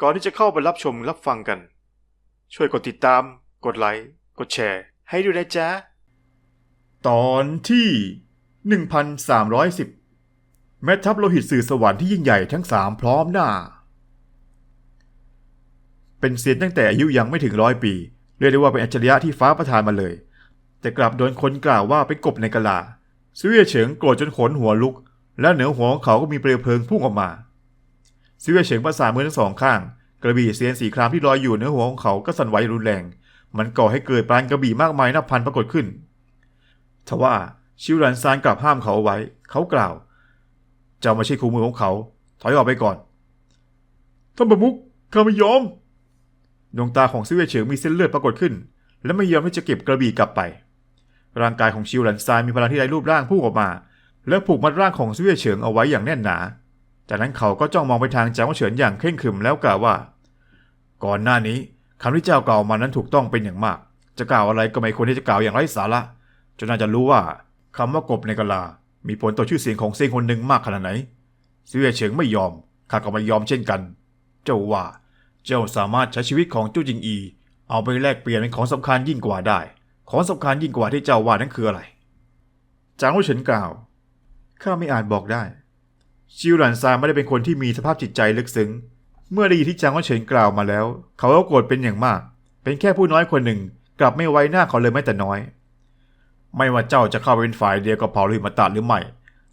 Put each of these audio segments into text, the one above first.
ก่อนที่จะเข้าไปรับชมรับฟังกัน ช่วยกดติดตาม กดไลค์ กดแชร์ ให้ด้วยนะจ๊ะ ตอนที่ 1310 แม่ทัพโลหิตสื่อสวรรค์ที่ยิ่งใหญ่ทั้งสามพร้อมหน้า เป็นเซียนตั้งแต่อายุยังไม่ถึงร้อยปี เรียกได้ว่าเป็นอัจฉริยะที่ฟ้าประทานมาเลย แต่กลับโดนคนกล่าวว่าเป็นกบในกะลาซเวียเฉิงโกรธจนขนหัวลุก และเหนือหัวของเขาก็มีเปลวเพลิงพุ่งออกมา เวเฉิงประสานมือทั้งสองข้าง กระบี่เซียนสีครามที่ลอยอยู่เหนือหัวของเขาก็สั่นไหวรุนแรง มันก่อให้เกิดปรานกระบี่มากมายนับพันปรากฏขึ้น ทว่าชิวหลันซานกลับห้ามเขาเอาไว้ เขากล่าวเจ้าไม่ใช่คู่มือของเขา ถอยออกไปก่อนท่านประมุขข้าไม่ยอมดวงตาของซิเวเฉิงมีเส้นเลือดปรากฏขึ้น และไม่ยอมที่จะเก็บกระบี่กลับไป ร่างกายของชิวหลันซานมีพลังที่ไร้รูปร่างพุ่งออกมา และผูกมัดร่างของซิเวเฉิงเอาไว้อย่างแน่นหนา จากนั้นเขาก็จ้องมองไปทางจางเฉินอย่างเคร่งขรึมแล้วกล่าวว่า ก่อนหน้านี้คำที่เจ้ากล่าวมานั้นถูกต้องเป็นอย่างมาก จะกล่าวอะไรก็ไม่ควรที่จะกล่าวอย่างไร้สาระจนน่าจะรู้ว่าคำว่ากบในกะลา มีผลต่อชื่อเสียงของเซงคนหนึ่งมากขนาดไหนซิเวเฉิงไม่ยอมข้าก็ไม่ยอมเช่นกัน เจ้าว่า เจ้าสามารถใช้ชีวิตของจู้จิงอี เอาไปแลกเปลี่ยนเป็นของสำคัญยิ่งกว่าได้ ของสำคัญยิ่งกว่าที่เจ้าว่านั้นคืออะไร จางหูเฉินกล่าวข้าไม่อาจบอกได้ ชิวหลันซานไม่ได้เป็นคนที่มีสภาพจิตใจลึกซึ้ง เมื่อได้ยินที่จางหูเฉินกล่าวมาแล้ว เขาก็โกรธเป็นอย่างมาก เป็นแค่ผู้น้อยคนหนึ่ง กลับไม่ไว้หน้าเขาเลยแม้แต่น้อย ไม่ว่าเจ้าจะเข้าเป็นฝ่ายเดียวกับเผ่าลือมาตาหรือไม่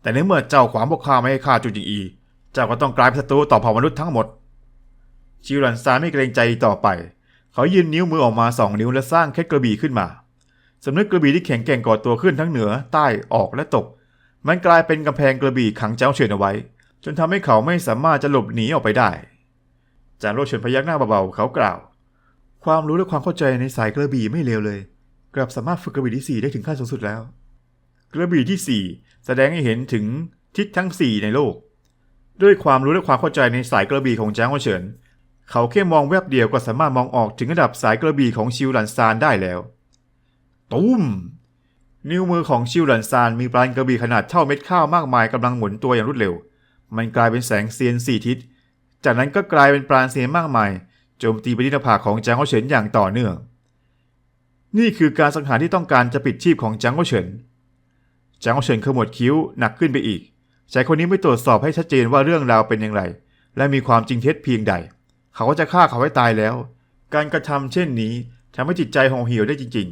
แต่ในเมื่อเจ้าขวางพวกข้าไม่ให้ฆ่าจูจิงอี เจ้าก็ต้องกลายเป็นศัตรูต่อเผ่ามนุษย์ทั้งหมด ชิวหลันซานไม่เกรงใจต่อไป เขายื่นนิ้วมือออกมาสองนิ้วและสร้างแค่กระบี่ขึ้นมาสำนึกกระบี่ที่แข็งแกร่งก่อตัวขึ้นทั้งเหนือ ใต้ ออกและตก มันกลายเป็นกำแพงกระบี่ขังเจ้าเฉินเอาไว้ จนทำให้เขาไม่สามารถจะหลบหนีออกไปได้จางโลเฉินพยักหน้าเบาๆเขากล่าว ความรู้และความเข้าใจในสายกระบี่ไม่เลวเลย กลับสามารถฝึกกระบี่ที่สี่ได้ถึงขั้นสูงสุดแล้ว กระบี่ที่สี่แสดงให้เห็นถึงทิศทั้งสี่ในโลก ด้วยความรู้และความเข้าใจในสายกระบี่ของจางโลเฉินเขาแค่มองแวบเดียวก็สามารถมองออกถึงระดับสายกระบี่ของชิวหลันซานได้แล้ว ตุ้ม นิ้วมือของชิวหลันซานมีปลานกระบี่ขนาดเท่าเม็ดข้าวมากมายกำลังหมุนตัวอย่างรวดเร็ว มันกลายเป็นแสงเซียนสี่ทิศ จากนั้นก็กลายเป็นปราณเซียนมากมายโจมตีไปที่หน้าผากของจางโอเฉินอย่างต่อเนื่อง นี่คือการสังหารที่ต้องการจะปิดชีพของจางโอเฉินจางโอเฉินขมวดคิ้วหนักขึ้นไปอีกชายคนนี้ไม่ตรวจสอบให้ชัดเจนว่าเรื่องราวเป็นอย่างไร และมีความจริงเท็จเพียงใด เขาก็จะฆ่าเขาให้ตายแล้ว การกระทำเช่นนี้ทำให้จิตใจห่อเหี่ยวได้จริง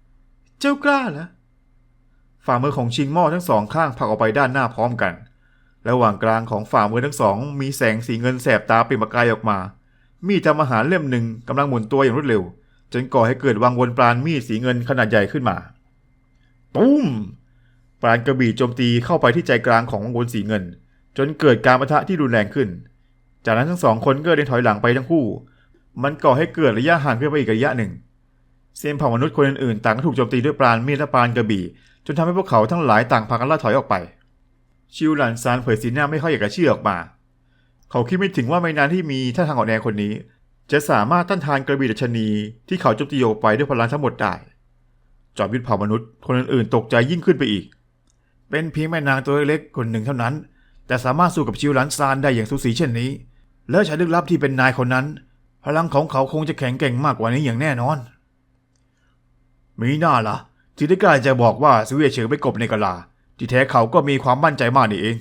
ๆ เจ้ากล้าเหรอ ฝ่ามือของชิงหม้อทั้งสองข้างผลักออกไปด้านหน้าพร้อมกัน ระหว่างกลางของฝ่ามือทั้งสอง มีแสงสีเงินแสบตาเปล่งประกายออกมา มีดทำอาหารเล่มหนึ่งกำลังหมุนตัวอย่างรวดเร็ว จนก่อให้เกิดวังวนปราณมีดสีเงินขนาดใหญ่ขึ้นมาปุ้ม ปราณกระบี่โจมตีเข้าไปที่ใจกลางของวังวนสีเงิน จนเกิดการปะทะที่รุนแรงขึ้น จากนั้นทั้งสองคนก็เดินถอยหลังไปทั้งคู่ มันก่อให้เกิดระยะห่างขึ้นไปอีกระยะหนึ่งเซียนเผ่ามนุษย์คนอื่นๆต่างก็ถูกโจมตีด้วยปราณมีดและปราณกระบี่ จนทำให้พวกเขาทั้งหลายต่างพากันล่าถอยออกไป ชิวหลันซานเผยสีหน้าไม่ค่อยอยากจะเชื่อออกมา เขาคิดไม่ถึงว่าไม่นานที่มีท่าทางอ่อนแอคนนี้ จะสามารถต้านทานกระบี่ดัชนี ที่เขาจมตีออกไปด้วยพลังทั้งหมดได้ จอมยุทธเผ่ามนุษย์ คนอื่นๆ ตกใจยิ่งขึ้นไปอีก เป็นเพียงแม่นางตัวเล็กๆคนหนึ่งเท่านั้น แต่สามารถสู้กับชิวหลันซานได้อย่างสูสีเช่นนี้ แล้วชายลึกลับที่เป็นนายคนนั้น พลังของเขาคงจะแข็งแกร่งมากกว่านี้อย่างแน่นอน มีหน้าละ่ะ ที่ได้กล้าจะบอกว่าสเวียเฉิงไปกบในกะลา ที่แท้เขาก็มีความมั่นใจมากนี่เอง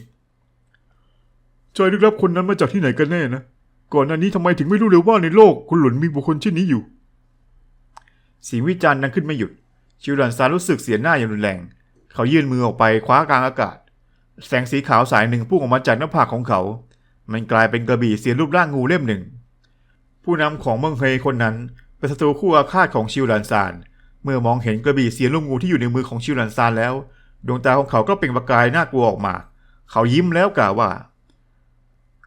ชายลึกลับคนนั้นมาจากที่ไหนกันแน่นะ ก่อนหน้านี้ทำไมถึงไม่รู้เลยว่าในโลกคุณหลุนมีบุคคลเช่นนี้อยู่เสียงวิจารณ์ดังขึ้นไม่หยุด ชิวหลันซานรู้สึกเสียหน้าอย่างรุนแรง เขายื่นมือออกไปคว้ากลางอากาศ แสงสีขาวสายหนึ่งพุ่งออกมาจากหน้าผากของเขา มันกลายเป็นกระบี่เสียนรูปร่างงูเล่มหนึ่ง ผู้นำของเมืองเฮยคนนั้นเป็นศัตรูคู่อาฆาตของชิวหลันซาน เมื่อมองเห็นกระบี่เสียนลูกงูที่อยู่ในมือของชิวหลันซานแล้ว ดวงตาของเขาก็เปล่งประกายน่ากลัวออกมา เขายิ้มแล้วกล่าวว่า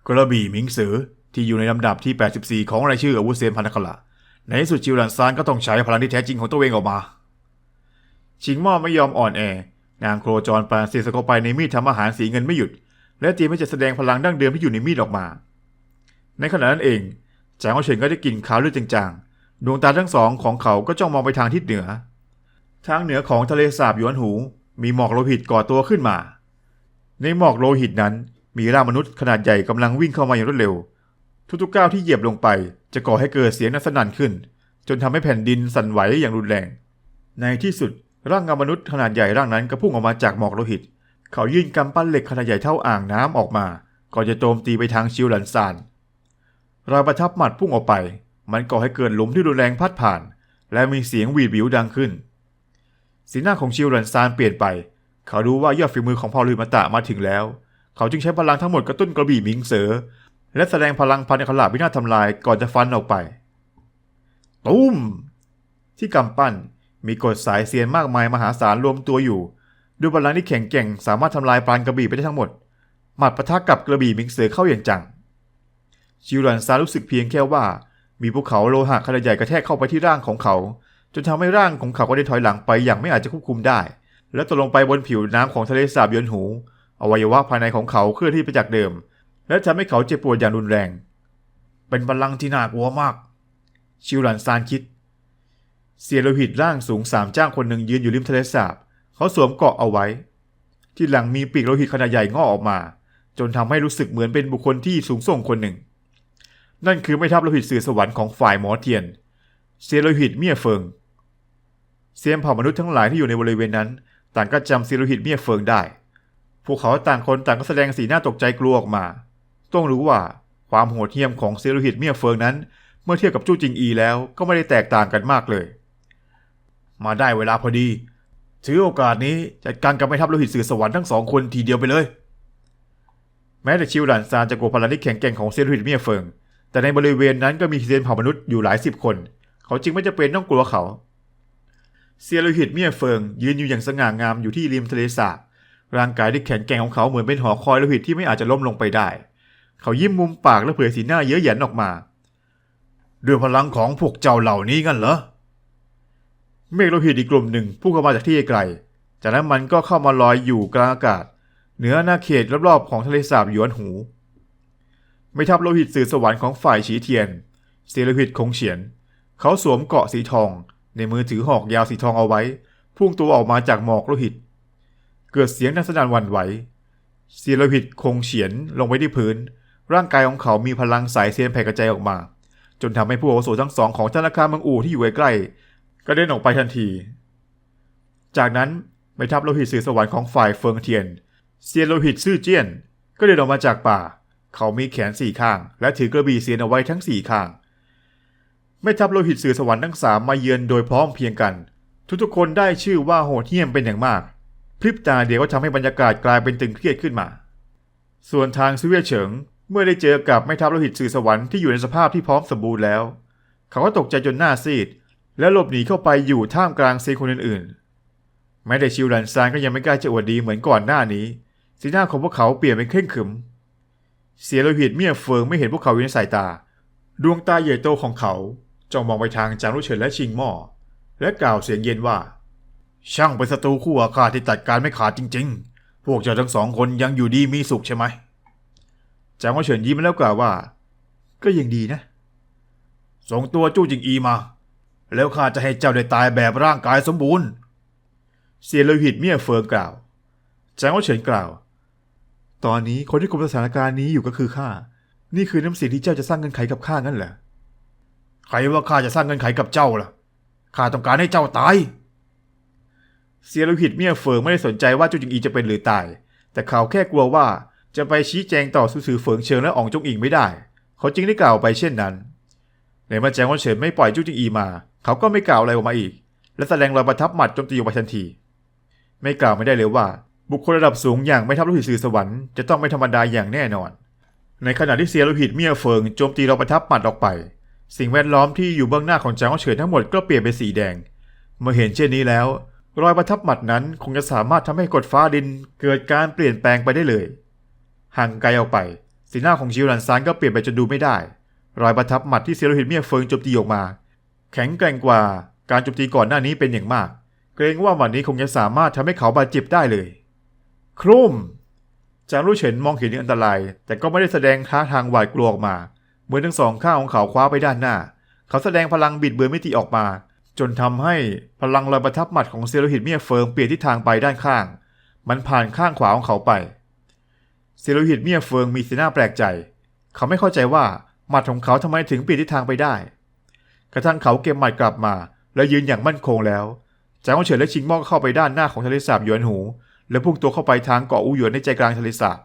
กระบี่หมิงสือที่อยู่ในลำดับที่ 84 ของรายชื่ออาวุธเซียนพันธคละในที่สุดชิวหลันซานก็ต้องใช้พลังที่แท้จริงของตัวเองออกมา ชิงหม้อไม่ยอมอ่อนแอนางโครจรปานเสียสกไปในมีดทำอาหารสีเงินไม่หยุด และเตรียมที่จะแสดงพลังดั้งเดิมที่อยู่ในมีดออกมา ในขณะนั้นเองจางเฉินก็ได้กลิ่นขาวเลือดจางๆ ดวงตาทั้งสองของเขาก็จ้องมองไปทางทิศเหนือ ทางเหนือของทะเลสาบหยวนหู มีหมอกโลหิตก่อตัวขึ้นมา ในหมอกโลหิตนั้นมีร่างมนุษย์ขนาดใหญ่กำลังวิ่งเข้ามาอย่างรวดเร็ว ทุกๆก้าวที่เหยียบลงไป จะก่อให้เกิดเสียงนสนั่นขึ้น จนทำให้แผ่นดินสั่นไหวอย่างรุนแรง ในที่สุดร่างเงามนุษย์ขนาดใหญ่ร่างนั้นก็พุ่งออกมาจากหมอกโลหิต เขายื่นกำปั้นเหล็กขนาดใหญ่เท่าอ่างน้ำออกมา ก่อนจะโจมตีไปทางชิวหลันซานรอยประทับหมัดพุ่งออกไป มันก่อให้เกิดหลุมที่รุนแรงพัดผ่าน และมีเสียงหวีดวิวดังขึ้น สีหน้าของชิวหลันซานเปลี่ยนไป เขารู้ว่ายอดฝีมือของพอลืมาตะมาถึงแล้ว เขาจึงใช้พลังทั้งหมดกระตุ้นกระบี่มิงเสือและแสดงพลังพันขลาบวินาศทำลายก่อนจะฟันออกไป ตุ้ม ที่กำปั้นมีกดสายเซียนมากมายมหาศาลรวมตัวอยู่ ด้วยพลังที่แข็งแกร่งสามารถทำลายปราณกระบี่ไปได้ทั้งหมด หมัดปะทะกับกระบี่มิงเสือเข้าอย่างจัง ชิวหลันซารู้สึกเพียงแค่ว่า มีภูเขาโลหะขนาดใหญ่กระแทกเข้าไปที่ร่างของเขา จนทำให้ร่างของเขาก็ได้ถอยหลังไปอย่างไม่อาจจะควบคุมได้ และตกลงไปบนผิวน้ำของทะเลสาบเยือนหู อวัยวะภายในของเขาเคลื่อนที่ไปจากเดิม และทำให้เขาเจ็บปวดอย่างรุนแรง เป็นพลังที่น่ากลัวมาก ชิวหลันซานคิด เสียโลหิตร่างสูงสามจ้างคนหนึ่งยืนอยู่ริมทะเลสาบ เขาสวมเกราะเอาไว้ ที่หลังมีปีกโลหิตขนาดใหญ่งอกออกมา จนทำให้รู้สึกเหมือนเป็นบุคคลที่สูงส่งคนหนึ่ง นั่นคือไม่ทัพโลหิตสื่อสวรรค์ของฝ่ายหมอเทียน เสียโลหิตเมี่ยเฟิงเซียนเผ่ามนุษย์ทั้งหลายที่อยู่ในบริเวณนั้น ต่างก็จำเสียโลหิตเมี่ยเฟิงได้ พวกเขาต่างคนต่างก็แสดงสีหน้าตกใจกลัวออกมา ต้องรู้ว่าความโหดเหี้ยมของเซโลหิตเมียเฟิงนั้น เมื่อเทียบกับจู้จิงอีแล้วก็ไม่ได้แตกต่างกันมากเลย มาได้เวลาพอดีถือโอกาสนี้จัดการกับแม่ทัพโลหิตสื่อสวรรค์ทั้งสองคนทีเดียวไปเลย แม้แต่ชิวหลานซานจะกลัวพลังที่แข็งแกร่งของเซโลหิตเมียเฟิง แต่ในบริเวณนั้นก็มีเซียนเผ่ามนุษย์อยู่หลายสิบคน เขาจึงไม่จะเป็นต้องกลัวเขาเซียโลหิตเมียเฟิงยืนอยู่อย่างสง่างามอยู่ที่ริมทะเลสาบร่างกายที่แข็งแกร่งของเขาเหมือนเป็นหอคอยโลหิตที่ไม่อาจจะล้มลงไปได้ เขายิ้มมุมปากและเผยสีหน้าเย้ยหยันออกมาด้วยพลังของพวกเจ้าเหล่านี้กันเหรอเมฆโลหิตอีกกลุ่มหนึ่งพุ่งเข้ามาจากที่ไกล จากนั้นมันก็เข้ามาลอยอยู่กลางอากาศ เหนืออาณาเขตรอบๆของทะเลสาบหยวนหู ไม่ทับโลหิตสื่อสวรรค์ของฝ่ายฉีเทียนเซโลหิตคงเฉียน เขาสวมเกาะสีทอง ในมือถือหอกยาวสีทองเอาไว้ พุ่งตัวออกมาจากหมอกโลหิต เกิดเสียงนัสนานหวันไหวเซียโลหิตคงเฉียนลงไปที่พื้น ร่างกายของเขามีพลังสายเซียนแผ่กระจายออกมา จนทำให้ผู้อาวุโสทั้งสองของธนาคารเมืองอู่ที่อยู่ใกล้ๆกระเด็นออกไปทันที จากนั้นไม่ทัพโลหิตสื่อสวรรค์ของฝ่ายเฟิงเทียน เซียนโลหิตซื่อเจี้ยน ก็เดินออกมาจากป่า เขามีแขนสี่ข้าง และถือกระบี่เซียนเอาไว้ทั้งสี่ข้างไม่ทัพโลหิตสื่อสวรรค์ทั้งสามมาเยือนโดยพร้อมเพียงกัน ทุกๆคนได้ชื่อว่าโหดเหี้ยมเป็นอย่างมาก พริบตาเดียวก็ทำให้บรรยากาศกลายเป็นตึงเครียดขึ้นมา ส่วนทางซิเวียเฉิง เมื่อได้เจอกับแม่ทัพโลหิตสื่อสวรรค์ที่อยู่ในสภาพที่พร้อมสมบูรณ์แล้ว เขาก็ตกใจจนหน้าซีด และหลบหนีเข้าไปอยู่ท่ามกลางเซคนอื่นๆ แม้แต่ชิวหลันซานก็ยังไม่กล้าจะอวดดีเหมือนก่อนหน้านี้ สีหน้าของพวกเขาเปลี่ยนเป็นเคร่งขรึม เสียโลหิตเมียเฟิงไม่เห็นพวกเขาอยู่ในสายตา ดวงตาใหญ่โตของเขาจ้องมองไปทางจางรุ่เฉินและชิงหม่อและกล่าวเสียงเย็นว่า ช่างเป็นศัตรูคู่อาฆาตที่ตัดการไม่ขาดจริง ๆ พวกเจ้าทั้งสองคนยังอยู่ดีมีสุขใช่ไหมจางว่เฉินยิ้มแล้วกล่าวว่า ก็ยังดีนะ ส่งตัวจู้จิงอีมา แล้วข้าจะให้เจ้าได้ตายแบบร่างกายสมบูรณ์ เสียโลหิตเมียเฟิงกล่าวจางว่เฉินกล่าว ตอนนี้คนที่คุมสถานการณ์นี้อยู่ก็คือข้า นี่คือน้ำเสียงที่เจ้าจะสร้างเงินไขกับข้างั้นเหรอ ใครว่าข้าจะสร้างเงินไขกับเจ้าล่ะ ข้าต้องการให้เจ้าตาย เสียโลหิตเมียเฟิงไม่ได้สนใจว่าจูจิงอีจะเป็นหรือตาย แต่เขาแค่กลัวว่าจะไปชี้แจงต่อสื่อสื่อเฟิงเชิงและอองจงอิงไม่ได้ เขาจึงได้กล่าวไปเช่นนั้นในเมื่อแจงว่าเฉินไม่ปล่อยจูจิงอีมา เขาก็ไม่กล่าวอะไรออกมาอีก และแสดงรอยประทับหมัดโจมตีออกไปทันที ไม่กล่าวไม่ได้เลยว่า บุคคลระดับสูงอย่างไม่ทับโลหิตสื่อสวรรค์จะต้องไม่ธรรมดาอย่างแน่นอน ในขณะที่เสียโลหิตเมียเฟิงโจมตีเรอยประทับหมัดออกไป สิ่งแวดล้อมที่อยู่เบื้องหน้าของจางเฉินทั้งหมดก็เปลี่ยนเป็นสีแดง เมื่อเห็นเช่นนี้แล้ว รอยประทับหมัดนั้นคงจะสามารถทำให้กฎฟ้าดินเกิดการเปลี่ยนแปลงไปได้เลย ห่างไกลออกไป สีหน้าของชิวหลันซานก็เปลี่ยนไปจนดูไม่ได้ รอยประทับหมัดที่เซียโรหิตเมียเฟิงโจมตีออกมา แข็งแกร่งกว่าการโจมตีก่อนหน้านี้เป็นอย่างมาก เกรงว่าหมัดนี้คงจะสามารถทำให้เขาบาดเจ็บได้เลย ครุ่ม จางรู้เฉินมองเห็นอันตราย แต่ก็ไม่ได้แสดงท่าทางหวาดกลัวออกมา เหมือนทั้งสองข้างของเขาคว้าไปด้านหน้า เขาแสดงพลังบิดเบือนมิติออกมา จนทำให้พลังรอยประทับหมัดของเซโรหิตเมียเฟิงเปลี่ยนทิศทางไปด้านข้าง มันผ่านข้างขวาของเขาไป เซโรหิตเมียเฟิงมีสีหน้าแปลกใจ เขาไม่เข้าใจว่าหมัดของเขาทำไมถึงเปลี่ยนทิศทางไปได้ กระทั่งเขาเก็บหมัดกลับมา และยืนอย่างมั่นคงแล้วจางเฉินและชิงม่อกเข้าไปด้านหน้าของทะเลสาบหยวนหู และพุ่งตัวเข้าไปทางเกาะอูหยวนในใจกลางทะเลสาบ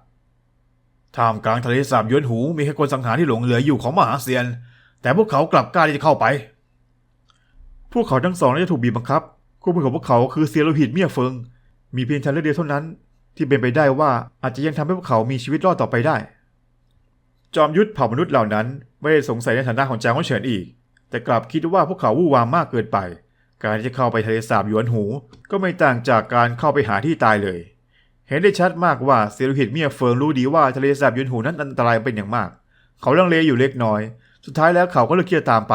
ท่ามกลางทะเลสาบหยวนหูมีแค่คนสังหารที่หลงเหลืออยู่ของมหาเซียน แต่พวกเขากลับกล้าที่จะเข้าไป พวกเขาทั้งสองน่าจะถูกบีบบังคับคู่มือของพวกเขาคือเซียโลหิตเมียเฟิง มีเพียงทางเลือกเดียวเท่านั้น ที่เป็นไปได้ว่าอาจจะยังทำให้พวกเขามีชีวิตรอดต่อไปได้ จอมยุทธเผ่ามนุษย์เหล่านั้น ไม่ได้สงสัยในฐานะของจางฮวเฉินอีก แต่กลับคิดว่าพวกเขาวู่วามมากเกินไป การที่จะเข้าไปทะเลสาบหยวนหูก็ไม่ต่างจากการเข้าไปหาที่ตายเลย เห็นได้ชัดมากว่าเซลหิตเมียเฟิงรู้ดีว่าทะเลสาบหยวนหูนั้นอันตรายเป็นอย่างมาก เขาลังเลอยู่เล็กน้อย สุดท้ายแล้วเขาก็เลือกที่จะตามไป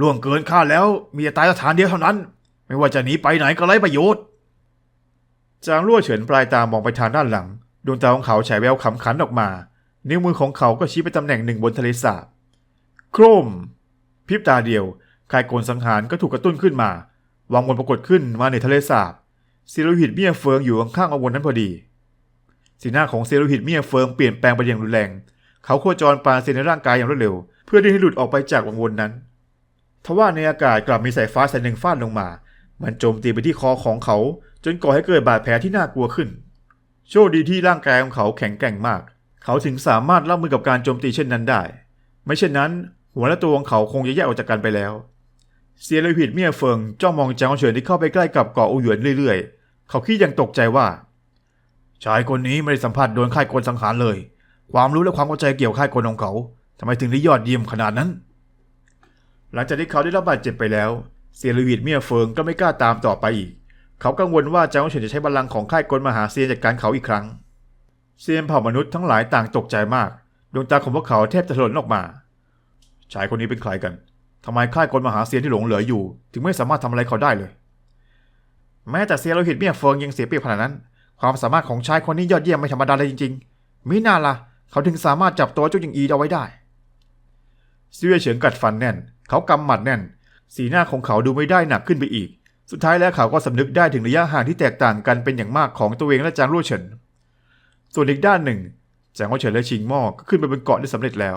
ล่วงเกินคาดแล้วมีแต่ตายสถานเดียวเท่านั้น ไม่ว่าจะหนีไปไหนก็ไร้ประโยชน์จางลั่วเฉินปลายตามองไปทางด้านหลังดวงตาของเขาฉายแววขำขันออกมา นิ้วมือของเขาก็ชี้ไปตำแหน่งหนึ่งบนทะเลสาบ โครมพริบตาเดียว คายโกนสังหารก็ถูกกระตุ้นขึ้นมาวางบนปรากฏขึ้นมาในทะเลสาบเซโลหิตเมียเฟิงอยู่ข้างๆอวนนั้นพอดี สีหน้าของเซโลหิตเมียเฟิงเปลี่ยนแปลงไปอย่างรุนแรง เขาโคจรปราเซนในร่างกายอย่างรวดเร็ว เพื่อที่ให้หลุดออกไปจากวังวนนั้น ทว่าในอากาศกลับมีสายฟ้าสายหนึ่งฟาดลงมา มันโจมตีไปที่คอของเขา จนก่อให้เกิดบาดแผลที่น่ากลัวขึ้น โชคดีที่ร่างกายของเขาแข็งแกร่งมาก เขาถึงสามารถรับมือกับการโจมตีเช่นนั้นได้ ไม่เช่นนั้น หัวและตัวของเขาคงจะแยกออกจากกันไปแล้ว เซียเลยผิดเมียเฟิงจ้องมองจางเฉินที่เข้าไปใกล้กับเกาะอูหยวนเรื่อยๆ เขาคิดย่างตกใจว่า ชายคนนี้ไม่ได้สัมผัสโดนค่ายกลสังหารเลย ความรู้และความเข้าใจเกี่ยวกับค่ายกลของเขาทำไมถึงได้ยอดเยี่ยมขนาดนั้น หลังจากที่เขาได้รับบาดเจ็บไปแล้วเซียนลุยดเมียเฟิงก็ไม่กล้าตามต่อไปอีก เขากังวลว่าจางเฉินจะใช้บัลลังก์ของค่ายกลมหาเซียนจัดการเขาอีกครั้ง เซียนเผ่ามนุษย์ทั้งหลายต่างตกใจมากดวงตาของพวกเขาแทบจะถลนออกมา ชายคนนี้เป็นใครกัน ทำไมค่ายกลมหาเซียนที่หลงเหลืออยู่ ถึงไม่สามารถทำอะไรเขาได้เลย แม้แต่เซียนโลหิตเมียเฟิงยังเสียเปรียบขนาดนั้น ความสามารถของชายคนนี้ยอดเยี่ยมไม่ธรรมดาเลยจริงๆมิน่าล่ะ เขาถึงสามารถจับตัวเจ้าหญิงอีเอาไว้ได้เซียเฉิงกัดฟันแน่น เขากำหมัดแน่น สีหน้าของเขาดูไม่ได้หนักขึ้นไปอีก สุดท้ายแล้วเขาก็สำนึกได้ถึงระยะห่างที่แตกต่างกันเป็นอย่างมากของตัวเองและจางรั่วเฉิน ส่วนอีกด้านหนึ่งจางรั่วเฉินและชิงหม้อก็ขึ้นไปบนเกาะได้สำเร็จแล้ว